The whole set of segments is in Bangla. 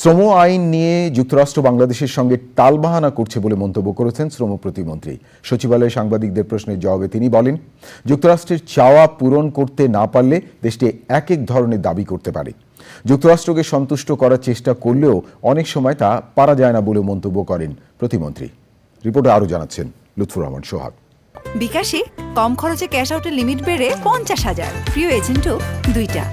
শ্রম আইন নিয়ে যুক্তরাষ্ট্র বাংলাদেশের সঙ্গে টালবাহানা করছে বলে মন্তব্য করেছেন শ্রম প্রতিমন্ত্রী। সচিবালয়ে সাংবাদিকদের প্রশ্নের জবাবে তিনি বলেন, যুক্তরাষ্ট্রের চাওয়া পূরণ করতে না পারলে দেশটি এক এক ধরনের দাবি করতে পারে। যুক্তরাষ্ট্রকে সন্তুষ্ট করার চেষ্টা করলেও অনেক সময় তা পারা যায় না বলে মন্তব্য করেন প্রতিমন্ত্রী। রিপোর্টে আরও জানাচ্ছেন লুৎফুর রহমান সোহাগ। বিকাশে কম খরচে ক্যাশ আউটের লিমিট বেড়ে পঞ্চাশ হাজার। প্রিয় এজেন্টও দুইটা।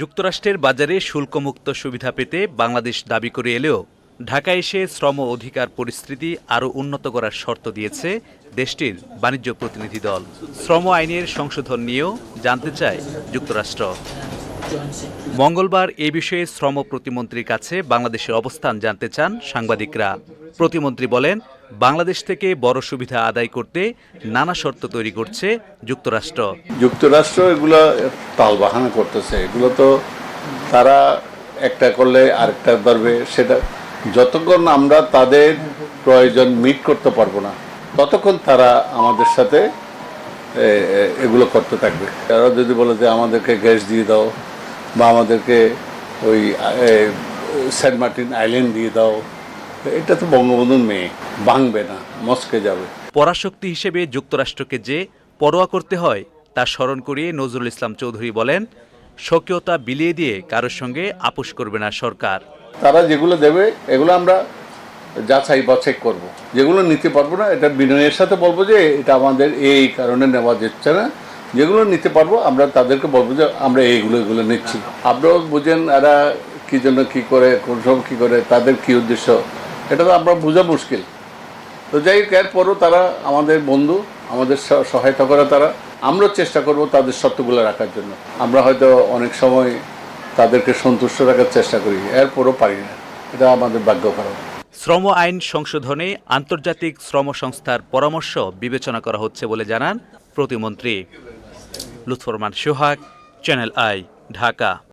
যুক্তরাষ্ট্রের বাজারে শুল্কমুক্ত সুবিধা পেতে বাংলাদেশ দাবি করে এলেও ঢাকায় এসে শ্রম অধিকার পরিস্থিতি আরও উন্নত করার শর্ত দিয়েছে দেশটির বাণিজ্য প্রতিনিধি দল। শ্রম আইনের সংশোধন নিয়েও জানতে চায় যুক্তরাষ্ট্র। মঙ্গলবার এ বিষয়ে শ্রম প্রতিমন্ত্রীর কাছে বাংলাদেশের অবস্থান জানতে চান সাংবাদিকরা। প্রতিমন্ত্রী বলেন বাংলাদেশ থেকে বড় সুবিধা আদায় করতে নানা শর্ত তৈরি করছে যুক্তরাষ্ট্র। যুক্তরাষ্ট্র এগুলো তাল বাহানা করতেছে। এগুলো তো তারা একটা করলে আরেকটা পারবে, সেটা যতক্ষণ আমরা তাদের প্রয়োজন মিট করতে পারব না, ততক্ষণ তারা আমাদের সাথে এগুলো করতে থাকবে। তারা যদি বলে যে আমাদেরকে গ্যাস দিয়ে দাও বা আমাদেরকে ওই সেন্ট মার্টিন আইল্যান্ড দিয়ে দাও এটা তো বঙ্গবন্ধুর মেয়ে ভাঙবে না মস্কে যাবে। পরাশক্তি হিসেবে যুক্তরাষ্ট্রকে যে পরোয়া করতে হয় তা স্মরণ করিয়ে নজরুল ইসলাম চৌধুরী বলেন স্বকীয়তা বিলিয়ে দিয়ে কারোর সঙ্গে আপোষ করবে না সরকার। তারা যেগুলো দেবে এগুলো আমরা যাচাই বাছাই করব। যেগুলো নিতে পারব না এটা বিনয়ের সাথে বলব যে এটা আমাদের এই কারণে নেওয়া যাচ্ছে না। যেগুলো নিতে পারব আমরা তাদেরকে বলব যে আমরা এইগুলো এগুলো নিচ্ছি। আপনারাও বুঝেন এরা কি জন্য কি করে কোন সময় কী করে তাদের কি উদ্দেশ্য? এটা তো আমরা বোঝা মুশকিল। তো যাই হোক, এরপরও তারা আমাদের বন্ধু, আমাদের সহায়তা করে তারা। আমরাও চেষ্টা করব তাদের সত্যগুলো রাখার জন্য। আমরা হয়তো অনেক সময় তাদেরকে সন্তুষ্ট রাখার চেষ্টা করি, এরপরও পারি না। এটা আমাদের ভাগ্য খারাপ। শ্রম আইন সংশোধনে আন্তর্জাতিক শ্রম সংস্থার পরামর্শ বিবেচনা করা হচ্ছে বলে জানান প্রতিমন্ত্রী। Lutforman Sohag, channel I, Dhaka.